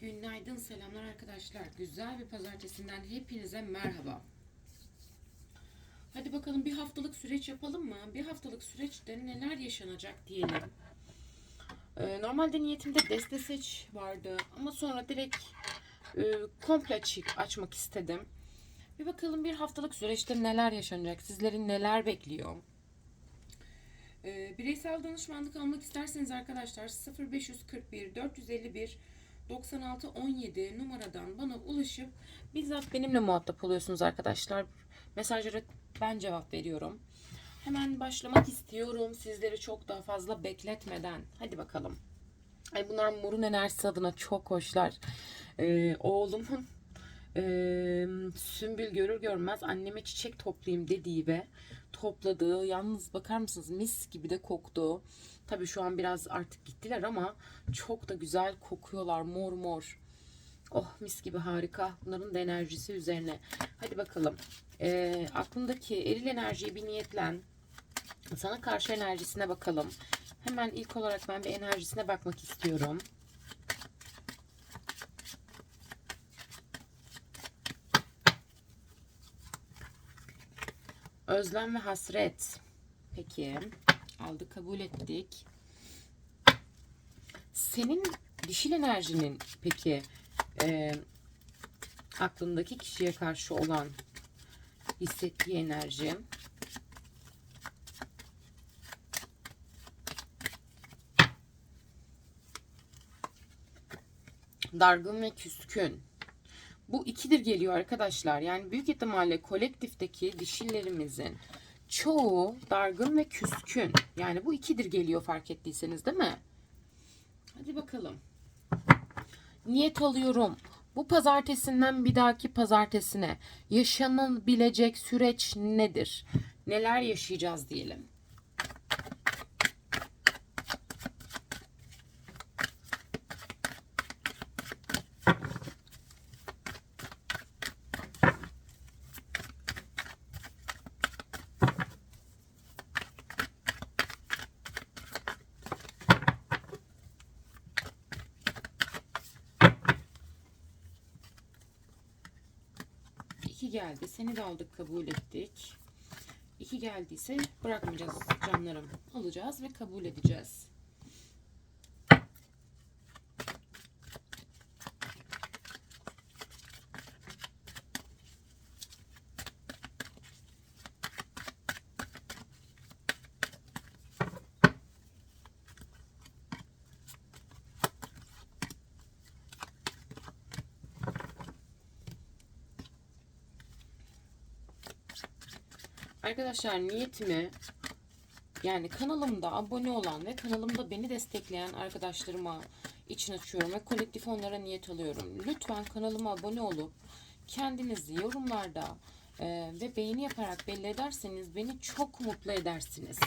Günaydın, selamlar arkadaşlar. Güzel bir pazartesinden hepinize merhaba. Hadi bakalım bir haftalık süreç yapalım mı? Bir haftalık süreçte neler yaşanacak diyelim. Ee, normalde niyetimde deste seç vardı ama sonra direkt e, komple açık açmak istedim. Bir bakalım bir haftalık süreçte neler yaşanacak, sizlerin neler bekliyor. Ee, bireysel danışmanlık almak isterseniz arkadaşlar 0541 451 96 17 numaradan bana ulaşıp bizzat benimle muhatap oluyorsunuz arkadaşlar. Mesajlara ben cevap veriyorum. Hemen başlamak istiyorum sizleri çok daha fazla bekletmeden. Hadi bakalım. Ay bunlar morun enerjisi adına çok hoşlar. Ee, oğlumun e, Sümbül görür görmez anneme çiçek toplayayım dediği ve topladığı yalnız bakar mısınız mis gibi de koktu. Tabii şu an biraz artık gittiler ama çok da güzel kokuyorlar mor mor. Oh mis gibi harika. Bunların da enerjisi üzerine. Hadi bakalım. Ee, aklındaki eril enerjiyi bir niyetlen. Sana karşı enerjisine bakalım. Hemen ilk olarak ben bir enerjisine bakmak istiyorum. Özlem ve hasret. Peki. Aldık kabul ettik. Senin dişil enerjinin peki e, aklındaki kişiye karşı olan hissettiği enerji. Dargın ve küskün. Bu ikidir geliyor arkadaşlar. Yani büyük ihtimalle kolektifteki dişillerimizin çoğu dargın ve küskün. Yani bu ikidir geliyor fark ettiyseniz değil mi? Hadi bakalım. Niyet alıyorum. Bu pazartesinden bir dahaki pazartesine yaşanabilecek süreç nedir? Neler yaşayacağız diyelim. Geldi. Seni de aldık kabul ettik. İki geldiyse bırakmayacağız canlarım. Alacağız ve kabul edeceğiz. Arkadaşlar niyetimi yani kanalımda abone olan ve kanalımda beni destekleyen arkadaşlarıma için açıyorum ve kolektif onlara niyet alıyorum. Lütfen kanalıma abone olup kendinizi yorumlarda ve beğeni yaparak belli ederseniz beni çok mutlu edersiniz.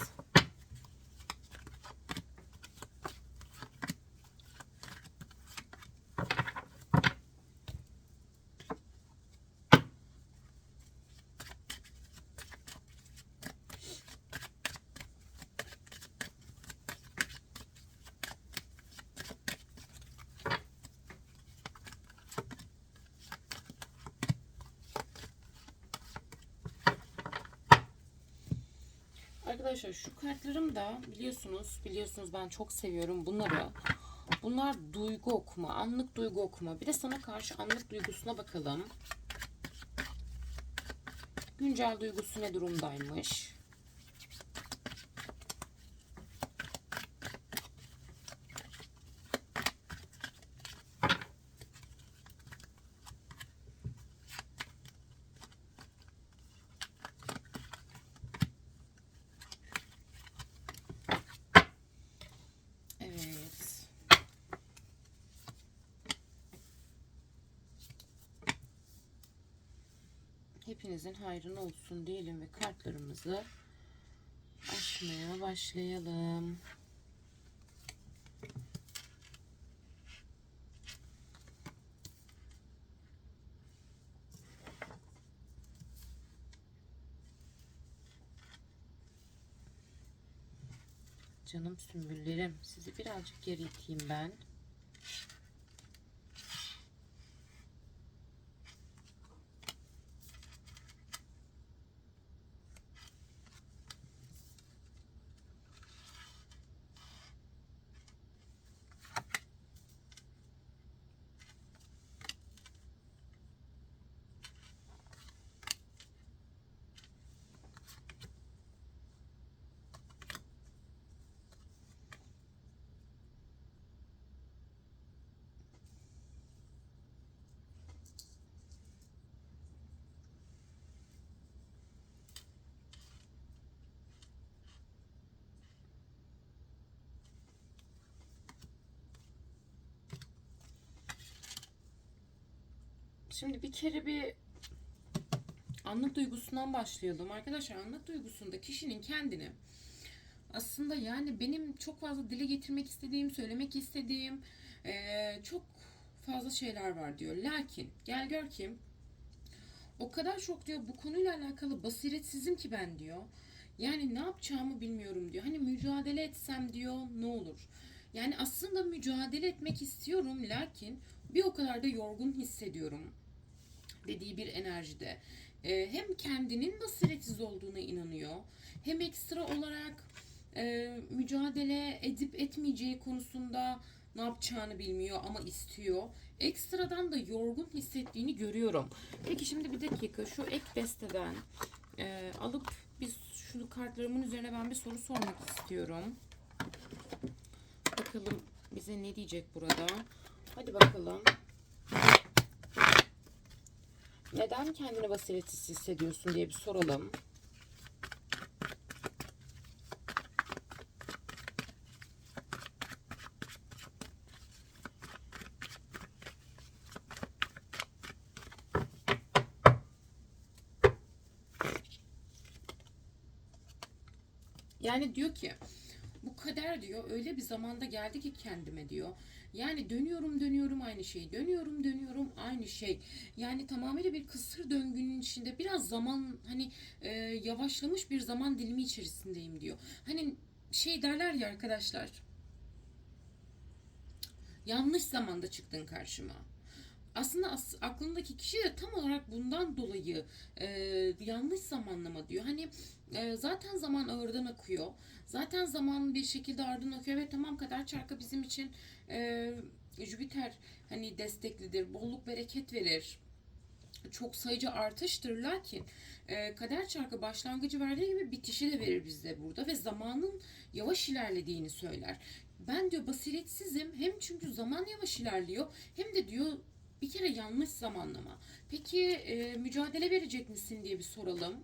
Arkadaşlar şu kartlarım da biliyorsunuz biliyorsunuz ben çok seviyorum bunları. Bunlar duygu okuma, anlık duygu okuma. Bir de sana karşı anlık duygusuna bakalım. Güncel duygusu ne durumdaymış? Evet. Hepinizin hayrına olsun diyelim ve kartlarımızı açmaya başlayalım. Canım sümbüllerim. Sizi birazcık geri iteyim ben. Şimdi bir kere bir anlık duygusundan başlayalım. Arkadaşlar anlık duygusunda kişinin kendini aslında yani benim çok fazla dile getirmek istediğim, söylemek istediğim eee, çok fazla şeyler var diyor. Lakin gel gör ki o kadar çok diyor bu konuyla alakalı basiretsizim ki ben diyor. Yani ne yapacağımı bilmiyorum diyor. Hani mücadele etsem diyor ne olur. Yani aslında mücadele etmek istiyorum lakin bir o kadar da yorgun hissediyorum dediği bir enerjide. Ee, hem kendinin basiretsiz olduğuna inanıyor hem ekstra olarak e, mücadele edip etmeyeceği konusunda ne yapacağını bilmiyor ama istiyor. Ekstradan da yorgun hissettiğini görüyorum. Peki şimdi bir dakika şu ek desteden e, alıp biz şu kartlarımın üzerine ben bir soru sormak istiyorum. Bakalım bize ne diyecek burada. Hadi bakalım. Neden kendini basiretsiz hissediyorsun diye bir soralım. Yani diyor ki diyor öyle bir zamanda geldi ki kendime diyor. Yani dönüyorum dönüyorum aynı şey. Dönüyorum dönüyorum aynı şey. Yani tamamıyla bir kısır döngünün içinde biraz zaman hani e, yavaşlamış bir zaman dilimi içerisindeyim diyor. Hani şey derler ya arkadaşlar. Yanlış zamanda çıktın karşıma aslında as- aklındaki kişi de tam olarak bundan dolayı e, yanlış zamanlama diyor. Hani e, zaten zaman ağırdan akıyor. Zaten zaman bir şekilde ardından akıyor. Evet tamam kader çarkı bizim için e, Jüpiter hani desteklidir. Bolluk bereket verir. Çok sayıcı artıştır lakin e, kader çarkı başlangıcı verdiği gibi bitişi de verir bizde burada ve zamanın yavaş ilerlediğini söyler. Ben diyor basiretsizim hem çünkü zaman yavaş ilerliyor hem de diyor bir kere yanlış zamanlama. Peki e, mücadele verecek misin diye bir soralım.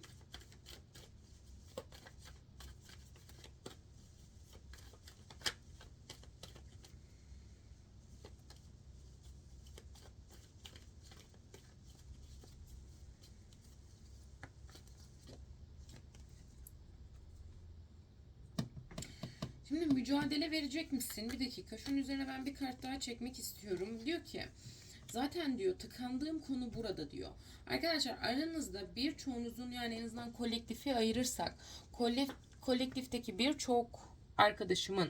Şimdi mücadele verecek misin? Bir dakika. Şunun üzerine ben bir kart daha çekmek istiyorum. Diyor ki Zaten diyor tıkandığım konu burada diyor. Arkadaşlar aranızda birçoğunuzun yani en azından kolektifi ayırırsak kolek, kolektifteki birçok arkadaşımın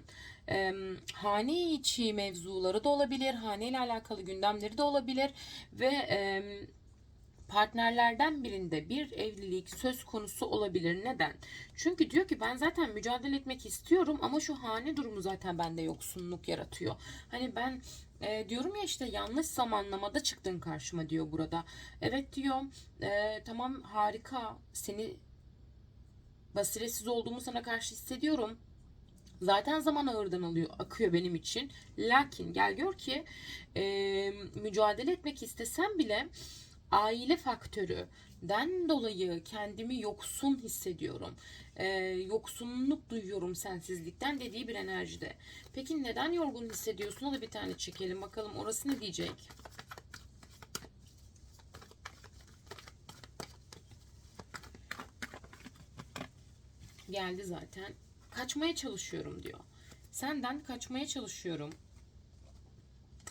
e, hane içi mevzuları da olabilir. Hane ile alakalı gündemleri de olabilir ve e, partnerlerden birinde bir evlilik söz konusu olabilir. Neden? Çünkü diyor ki ben zaten mücadele etmek istiyorum ama şu hane durumu zaten bende yoksunluk yaratıyor. Hani ben e, diyorum ya işte yanlış zamanlamada çıktın karşıma diyor burada. Evet diyor e, tamam harika seni basiretsiz olduğumu sana karşı hissediyorum. Zaten zaman ağırdan alıyor, akıyor benim için. Lakin gel gör ki e, mücadele etmek istesem bile aile faktörüden dolayı kendimi yoksun hissediyorum. Ee, yoksunluk duyuyorum sensizlikten dediği bir enerjide. Peki neden yorgun hissediyorsun? O da bir tane çekelim. Bakalım orası ne diyecek? Geldi zaten. Kaçmaya çalışıyorum diyor. Senden kaçmaya çalışıyorum.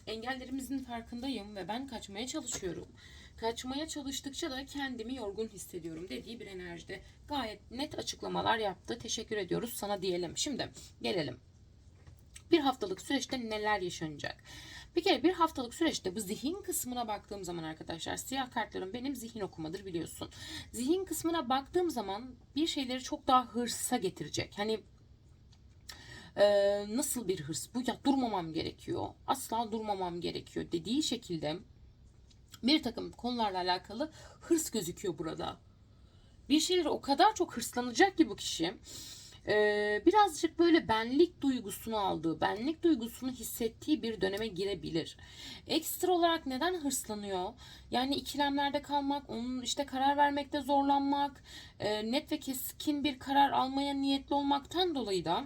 Engellerimizin farkındayım ve ben kaçmaya çalışıyorum. Kaçmaya çalıştıkça da kendimi yorgun hissediyorum dediği bir enerjide gayet net açıklamalar yaptı. Teşekkür ediyoruz sana diyelim. Şimdi gelelim. Bir haftalık süreçte neler yaşanacak? Bir kere bir haftalık süreçte bu zihin kısmına baktığım zaman arkadaşlar siyah kartlarım benim zihin okumadır biliyorsun. Zihin kısmına baktığım zaman bir şeyleri çok daha hırsa getirecek. Hani ee, nasıl bir hırs bu ya durmamam gerekiyor asla durmamam gerekiyor dediği şekilde bir takım konularla alakalı hırs gözüküyor burada. Bir şeyleri o kadar çok hırslanacak ki bu kişi ee, birazcık böyle benlik duygusunu aldığı, benlik duygusunu hissettiği bir döneme girebilir. Ekstra olarak neden hırslanıyor? Yani ikilemlerde kalmak, onun işte karar vermekte zorlanmak, e, net ve keskin bir karar almaya niyetli olmaktan dolayı da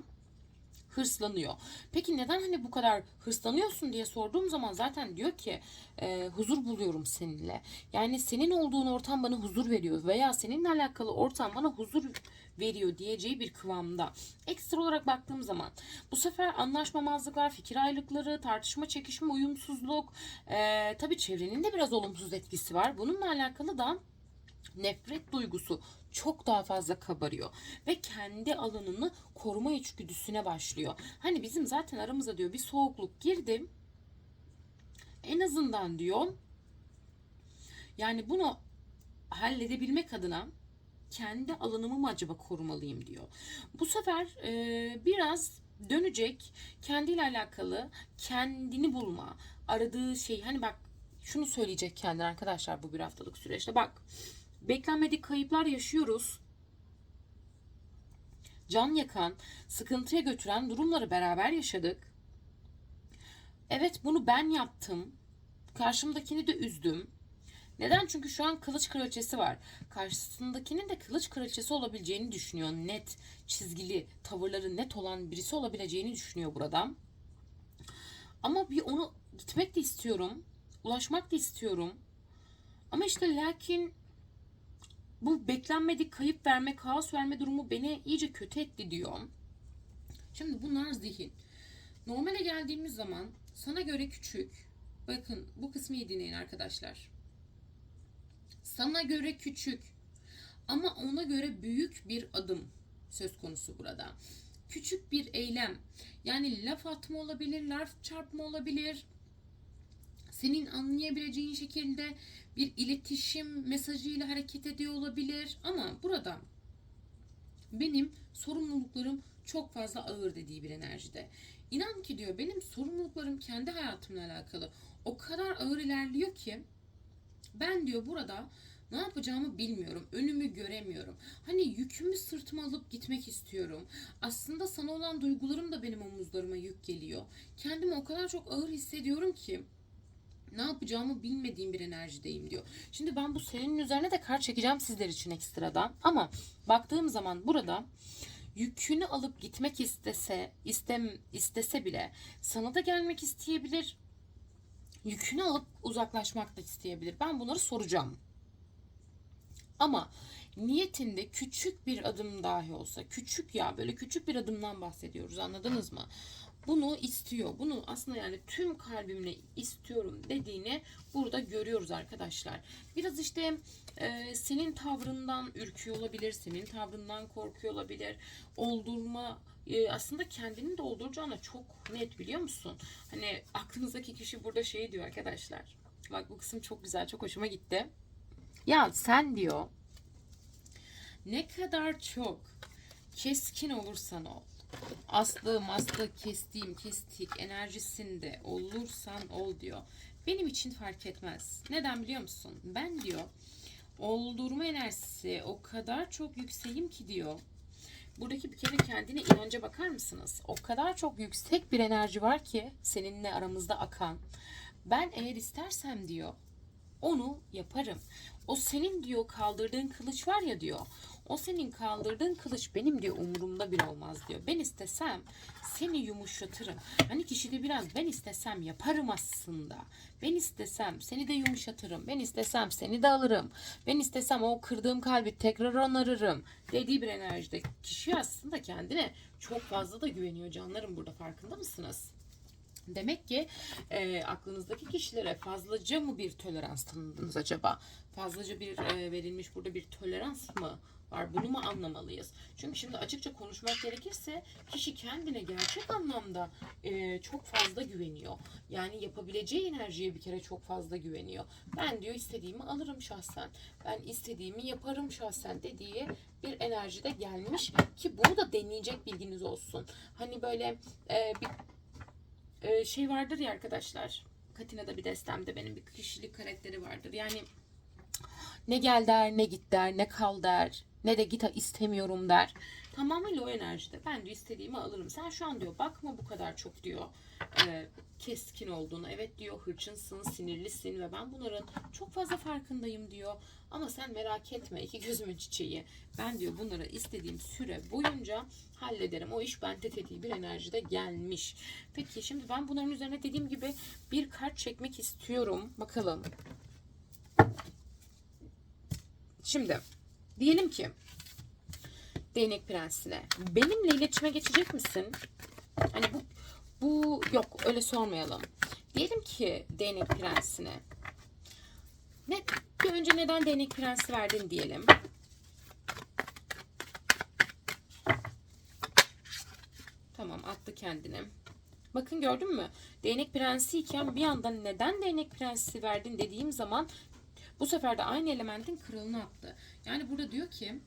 hırslanıyor. Peki neden hani bu kadar hırslanıyorsun diye sorduğum zaman zaten diyor ki e, huzur buluyorum seninle. Yani senin olduğun ortam bana huzur veriyor veya seninle alakalı ortam bana huzur veriyor diyeceği bir kıvamda. Ekstra olarak baktığım zaman bu sefer anlaşmamazlıklar, fikir ayrılıkları, tartışma, çekişme, uyumsuzluk, e, tabii çevrenin de biraz olumsuz etkisi var. Bununla alakalı da nefret duygusu çok daha fazla kabarıyor ve kendi alanını koruma içgüdüsüne başlıyor. Hani bizim zaten aramıza diyor bir soğukluk girdi. En azından diyor yani bunu halledebilmek adına kendi alanımı mı acaba korumalıyım diyor. Bu sefer e, biraz dönecek kendiyle alakalı kendini bulma aradığı şey hani bak şunu söyleyecek kendine arkadaşlar bu bir haftalık süreçte bak beklenmedik kayıplar yaşıyoruz can yakan sıkıntıya götüren durumları beraber yaşadık evet bunu ben yaptım karşımdakini de üzdüm neden? Çünkü şu an kılıç kraliçesi var. Karşısındakinin de kılıç kraliçesi olabileceğini düşünüyor. Net, çizgili, tavırları net olan birisi olabileceğini düşünüyor burada. Ama bir onu gitmek de istiyorum. Ulaşmak da istiyorum. Ama işte lakin bu beklenmedik kayıp verme, kaos verme durumu beni iyice kötü etti diyor. Şimdi bunlar zihin. Normale geldiğimiz zaman sana göre küçük. Bakın bu kısmı iyi dinleyin arkadaşlar sana göre küçük ama ona göre büyük bir adım söz konusu burada. Küçük bir eylem yani laf atma olabilir, laf çarpma olabilir. Senin anlayabileceğin şekilde bir iletişim mesajıyla hareket ediyor olabilir ama burada benim sorumluluklarım çok fazla ağır dediği bir enerjide. İnan ki diyor benim sorumluluklarım kendi hayatımla alakalı o kadar ağır ilerliyor ki ben diyor burada ne yapacağımı bilmiyorum. Önümü göremiyorum. Hani yükümü sırtıma alıp gitmek istiyorum. Aslında sana olan duygularım da benim omuzlarıma yük geliyor. Kendimi o kadar çok ağır hissediyorum ki ne yapacağımı bilmediğim bir enerjideyim diyor. Şimdi ben bu senin üzerine de kar çekeceğim sizler için ekstradan. Ama baktığım zaman burada yükünü alıp gitmek istese, istem istese bile sana da gelmek isteyebilir. Yükünü alıp uzaklaşmak da isteyebilir. Ben bunları soracağım. Ama niyetinde küçük bir adım dahi olsa, küçük ya böyle küçük bir adımdan bahsediyoruz anladınız mı? Bunu istiyor. Bunu aslında yani tüm kalbimle istiyorum dediğini burada görüyoruz arkadaşlar. Biraz işte e, senin tavrından ürküyor olabilir, senin tavrından korkuyor olabilir. Oldurma e, aslında kendini dolduracağına çok net biliyor musun? Hani aklınızdaki kişi burada şey diyor arkadaşlar. Bak bu kısım çok güzel, çok hoşuma gitti. Ya sen diyor ne kadar çok keskin olursan ol. Aslı maslı kestiğim kestik enerjisinde olursan ol diyor. Benim için fark etmez. Neden biliyor musun? Ben diyor oldurma enerjisi o kadar çok yükseğim ki diyor. Buradaki bir kere kendine inanca bakar mısınız? O kadar çok yüksek bir enerji var ki seninle aramızda akan. Ben eğer istersem diyor onu yaparım. O senin diyor kaldırdığın kılıç var ya diyor. O senin kaldırdığın kılıç benim diyor umurumda bile olmaz diyor. Ben istesem seni yumuşatırım. Hani kişide biraz ben istesem yaparım aslında. Ben istesem seni de yumuşatırım. Ben istesem seni de alırım. Ben istesem o kırdığım kalbi tekrar onarırım. Dediği bir enerjide kişi aslında kendine çok fazla da güveniyor canlarım burada farkında mısınız? Demek ki e, aklınızdaki kişilere fazlaca mı bir tolerans tanıdınız acaba? Fazlaca bir e, verilmiş burada bir tolerans mı var? Bunu mu anlamalıyız? Çünkü şimdi açıkça konuşmak gerekirse kişi kendine gerçek anlamda e, çok fazla güveniyor. Yani yapabileceği enerjiye bir kere çok fazla güveniyor. Ben diyor istediğimi alırım şahsen. Ben istediğimi yaparım şahsen dediği bir enerjide gelmiş ki bunu da deneyecek bilginiz olsun. Hani böyle e, bir e, şey vardır ya arkadaşlar. Katina'da bir destemde benim bir kişilik karakteri vardır. Yani ne gel der, ne git der, ne kal der, ne de git istemiyorum der. Tamamıyla o enerjide. Ben diyor istediğimi alırım. Sen şu an diyor bakma bu kadar çok diyor e, keskin olduğunu. Evet diyor hırçınsın, sinirlisin ve ben bunların çok fazla farkındayım diyor. Ama sen merak etme iki gözümün çiçeği. Ben diyor bunları istediğim süre boyunca hallederim. O iş bende dediği bir enerjide gelmiş. Peki şimdi ben bunların üzerine dediğim gibi bir kart çekmek istiyorum. Bakalım. Şimdi diyelim ki Değnek Prensine benimle iletişime geçecek misin? Hani bu bu yok öyle sormayalım. Diyelim ki Değnek Prensine ne bir önce neden Değnek Prensi verdin diyelim. Tamam attı kendini. Bakın gördün mü? Değnek prensi iken bir yandan neden değnek prensi verdin dediğim zaman bu sefer de aynı elementin kralını attı. Yani burada diyor ki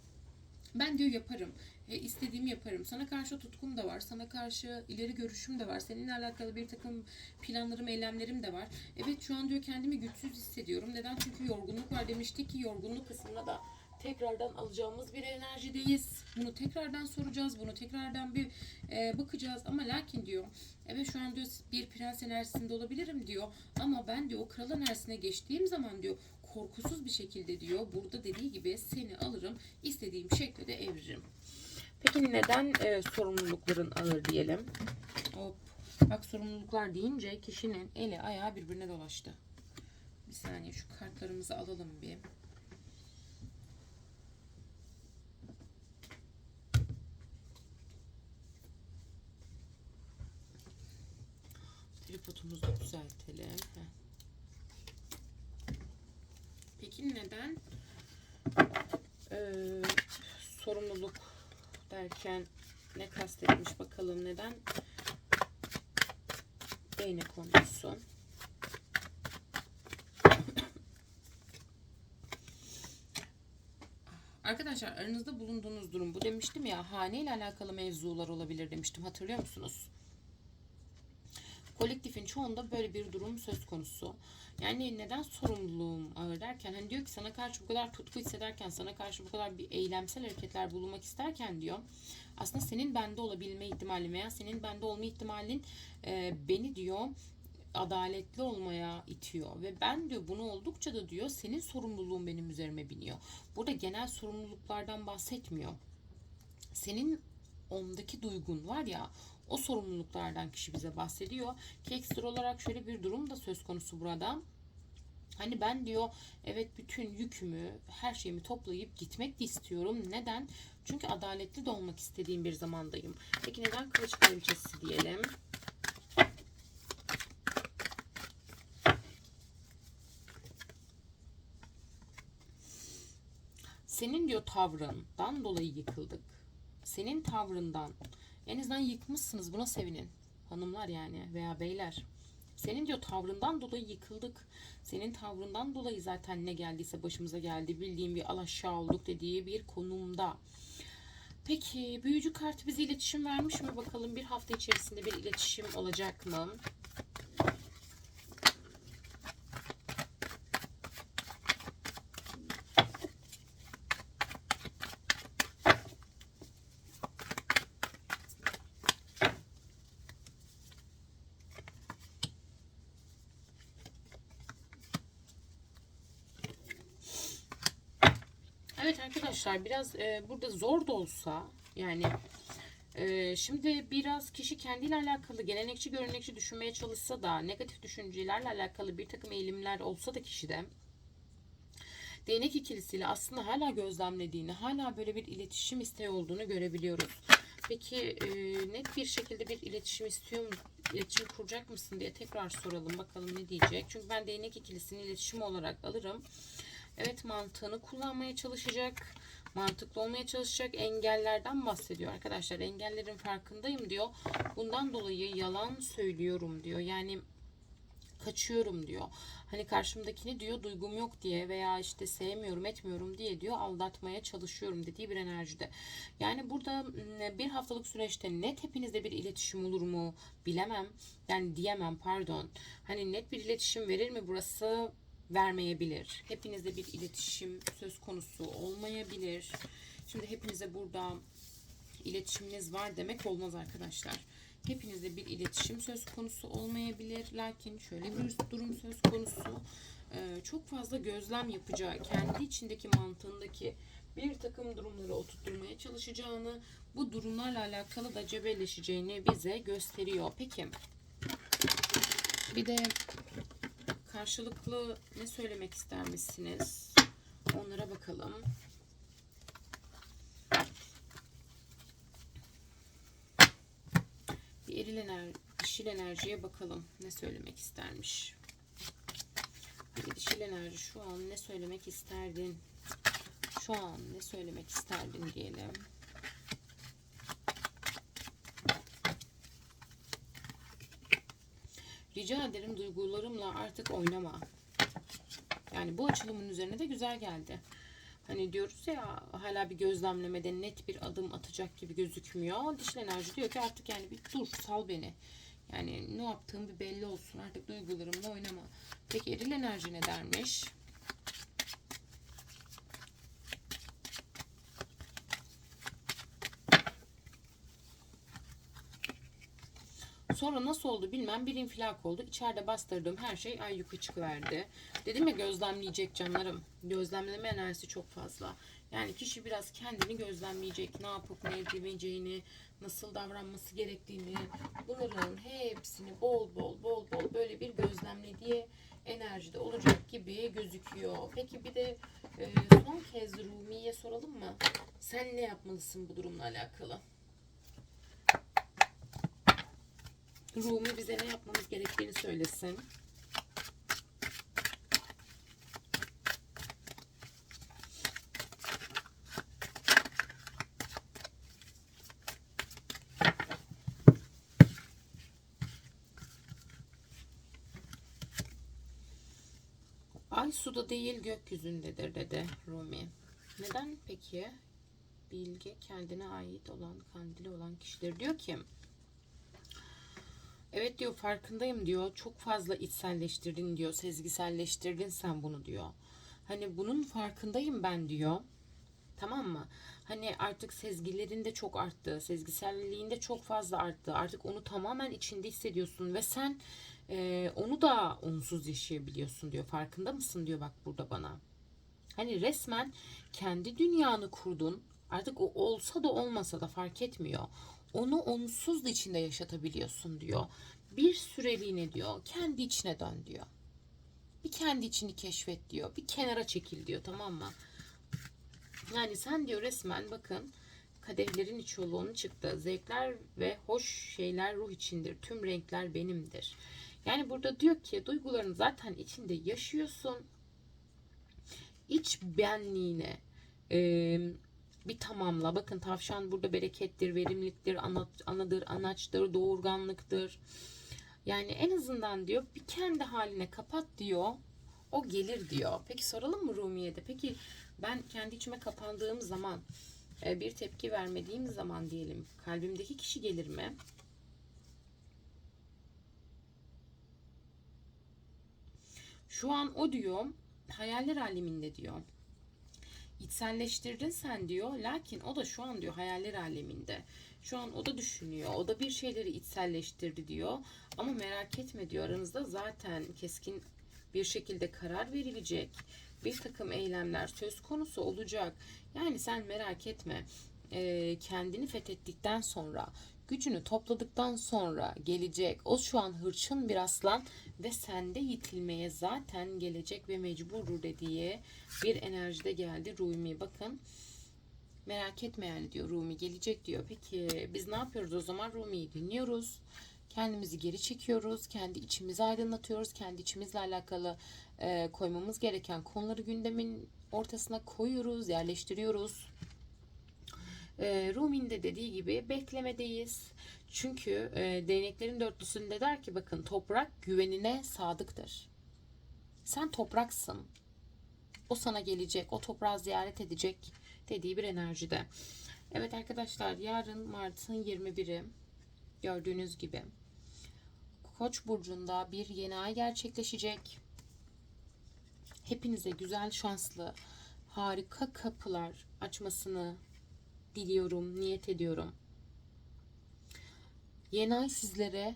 ben diyor yaparım. E, istediğimi yaparım. Sana karşı tutkum da var. Sana karşı ileri görüşüm de var. Seninle alakalı bir takım planlarım, eylemlerim de var. Evet şu an diyor kendimi güçsüz hissediyorum. Neden? Çünkü yorgunluk var demiştik ki yorgunluk kısmına da tekrardan alacağımız bir enerjideyiz. Bunu tekrardan soracağız. Bunu tekrardan bir e, bakacağız. Ama lakin diyor evet şu an diyor bir prens enerjisinde olabilirim diyor. Ama ben diyor o kral enerjisine geçtiğim zaman diyor korkusuz bir şekilde diyor burada dediği gibi seni alırım istediğim şekilde de eviririm. Peki neden e, sorumlulukların ağır diyelim? Hop. Bak sorumluluklar deyince kişinin eli ayağı birbirine dolaştı. Bir saniye şu kartlarımızı alalım bir. Tripodumuzu düzeltelim. Heh. Peki neden ee, sorumluluk derken ne kastetmiş bakalım neden değnek konusu. Arkadaşlar aranızda bulunduğunuz durum bu demiştim ya hane ile alakalı mevzular olabilir demiştim hatırlıyor musunuz? Çoğunda böyle bir durum söz konusu. Yani neden sorumluluğum ağır derken hani diyor ki sana karşı bu kadar tutku hissederken sana karşı bu kadar bir eylemsel hareketler bulunmak isterken diyor aslında senin bende olabilme ihtimalin veya senin bende olma ihtimalin e, beni diyor adaletli olmaya itiyor ve ben diyor bunu oldukça da diyor senin sorumluluğun benim üzerime biniyor. Burada genel sorumluluklardan bahsetmiyor. Senin ondaki duygun var ya o sorumluluklardan kişi bize bahsediyor. Ki ekstra olarak şöyle bir durum da söz konusu burada. Hani ben diyor evet bütün yükümü, her şeyimi toplayıp gitmek de istiyorum. Neden? Çünkü adaletli de olmak istediğim bir zamandayım. Peki neden kılıç kraliçesi diyelim? Senin diyor tavrından dolayı yıkıldık. Senin tavrından en azından yıkmışsınız buna sevinin. Hanımlar yani veya beyler. Senin diyor tavrından dolayı yıkıldık. Senin tavrından dolayı zaten ne geldiyse başımıza geldi. Bildiğim bir alaşağı olduk dediği bir konumda. Peki büyücü kartı bize iletişim vermiş mi? Bakalım bir hafta içerisinde bir iletişim olacak mı? Evet arkadaşlar biraz e, burada zor da olsa yani e, şimdi biraz kişi kendiyle alakalı gelenekçi görenekçi düşünmeye çalışsa da negatif düşüncelerle alakalı bir takım eğilimler olsa da kişide değnek ikilisiyle aslında hala gözlemlediğini hala böyle bir iletişim isteği olduğunu görebiliyoruz. Peki e, net bir şekilde bir iletişim istiyor mu? Kuracak mısın diye tekrar soralım bakalım ne diyecek. Çünkü ben değnek ikilisini iletişim olarak alırım. Evet mantığını kullanmaya çalışacak. Mantıklı olmaya çalışacak. Engellerden bahsediyor arkadaşlar. Engellerin farkındayım diyor. Bundan dolayı yalan söylüyorum diyor. Yani kaçıyorum diyor. Hani karşımdakini diyor duygum yok diye veya işte sevmiyorum etmiyorum diye diyor aldatmaya çalışıyorum dediği bir enerjide. Yani burada bir haftalık süreçte net hepinizde bir iletişim olur mu bilemem. Yani diyemem pardon. Hani net bir iletişim verir mi burası vermeyebilir. Hepinizde bir iletişim söz konusu olmayabilir. Şimdi hepinize burada iletişiminiz var demek olmaz arkadaşlar. Hepinizde bir iletişim söz konusu olmayabilir. Lakin şöyle bir durum söz konusu. Ee, çok fazla gözlem yapacağı, kendi içindeki mantığındaki bir takım durumları oturtmaya çalışacağını, bu durumlarla alakalı da cebelleşeceğini bize gösteriyor. Peki bir de karşılıklı ne söylemek ister misiniz? Onlara bakalım. Bir eril enerji, dişil enerjiye bakalım. Ne söylemek istermiş? Bir dişil enerji şu an ne söylemek isterdin? Şu an ne söylemek isterdin diyelim. Rica ederim duygularımla artık oynama. Yani bu açılımın üzerine de güzel geldi. Hani diyoruz ya hala bir gözlemlemede net bir adım atacak gibi gözükmüyor. Dişil enerji diyor ki artık yani bir dur sal beni. Yani ne yaptığım bir belli olsun artık duygularımla oynama. Peki eril enerji ne dermiş? Sonra nasıl oldu bilmem bir infilak oldu. İçeride bastırdığım her şey ay yukarı çıkıverdi. Dedim ya gözlemleyecek canlarım. Gözlemleme enerjisi çok fazla. Yani kişi biraz kendini gözlemleyecek. Ne yapıp ne edemeyeceğini, nasıl davranması gerektiğini. Bunların hepsini bol bol bol bol böyle bir gözlemlediği enerjide olacak gibi gözüküyor. Peki bir de e, son kez Rumi'ye soralım mı? Sen ne yapmalısın bu durumla alakalı? Rumi bize ne yapmamız gerektiğini söylesin. Ay suda değil gökyüzündedir dedi Rumi. Neden peki? Bilge kendine ait olan, kandili olan kişiler diyor ki Evet diyor farkındayım diyor. Çok fazla içselleştirdin diyor. Sezgiselleştirdin sen bunu diyor. Hani bunun farkındayım ben diyor. Tamam mı? Hani artık sezgilerinde çok arttı. Sezgiselliğinde çok fazla arttı. Artık onu tamamen içinde hissediyorsun ve sen e, onu da onsuz yaşayabiliyorsun diyor. Farkında mısın diyor bak burada bana. Hani resmen kendi dünyanı kurdun. Artık o olsa da olmasa da fark etmiyor onu onsuz da içinde yaşatabiliyorsun diyor. Bir süreliğine diyor kendi içine dön diyor. Bir kendi içini keşfet diyor. Bir kenara çekil diyor tamam mı? Yani sen diyor resmen bakın kadehlerin iç yolu çıktı. Zevkler ve hoş şeyler ruh içindir. Tüm renkler benimdir. Yani burada diyor ki duygularını zaten içinde yaşıyorsun. İç benliğine, bir tamamla. Bakın tavşan burada berekettir, verimliliktir, ana, anadır, anaçtır, doğurganlıktır. Yani en azından diyor bir kendi haline kapat diyor. O gelir diyor. Peki soralım mı Rumiye'de? Peki ben kendi içime kapandığım zaman e, bir tepki vermediğim zaman diyelim kalbimdeki kişi gelir mi? Şu an o diyor hayaller aleminde diyor içselleştirdin sen diyor. Lakin o da şu an diyor hayaller aleminde. Şu an o da düşünüyor. O da bir şeyleri içselleştirdi diyor. Ama merak etme diyor aranızda zaten keskin bir şekilde karar verilecek. Bir takım eylemler söz konusu olacak. Yani sen merak etme. Ee, kendini fethettikten sonra gücünü topladıktan sonra gelecek. O şu an hırçın bir aslan ve sende yitilmeye zaten gelecek ve mecburdur dediği bir enerjide geldi Rumi. Bakın merak etme yani diyor Rumi gelecek diyor. Peki biz ne yapıyoruz o zaman Rumi'yi dinliyoruz. Kendimizi geri çekiyoruz. Kendi içimizi aydınlatıyoruz. Kendi içimizle alakalı e, koymamız gereken konuları gündemin ortasına koyuyoruz, yerleştiriyoruz. E, de dediği gibi beklemedeyiz. Çünkü e, değneklerin dörtlüsünde der ki bakın toprak güvenine sadıktır. Sen topraksın. O sana gelecek, o toprağı ziyaret edecek dediği bir enerjide. Evet arkadaşlar yarın Mart'ın 21'i gördüğünüz gibi Koç burcunda bir yeni ay gerçekleşecek. Hepinize güzel, şanslı, harika kapılar açmasını diliyorum, niyet ediyorum. Yeni ay sizlere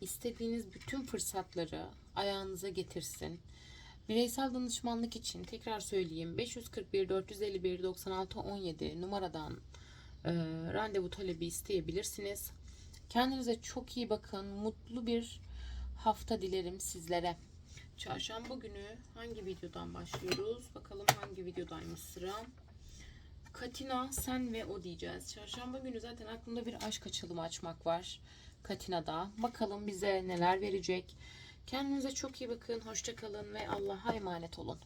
istediğiniz bütün fırsatları ayağınıza getirsin. Bireysel danışmanlık için tekrar söyleyeyim 541 451 96 17 numaradan e, randevu talebi isteyebilirsiniz. Kendinize çok iyi bakın. Mutlu bir hafta dilerim sizlere. Çarşamba günü hangi videodan başlıyoruz? Bakalım hangi videodaymış sıra. Katina sen ve o diyeceğiz. Çarşamba günü zaten aklımda bir aşk açılımı açmak var. Katina'da. Bakalım bize neler verecek. Kendinize çok iyi bakın. Hoşça kalın ve Allah'a emanet olun.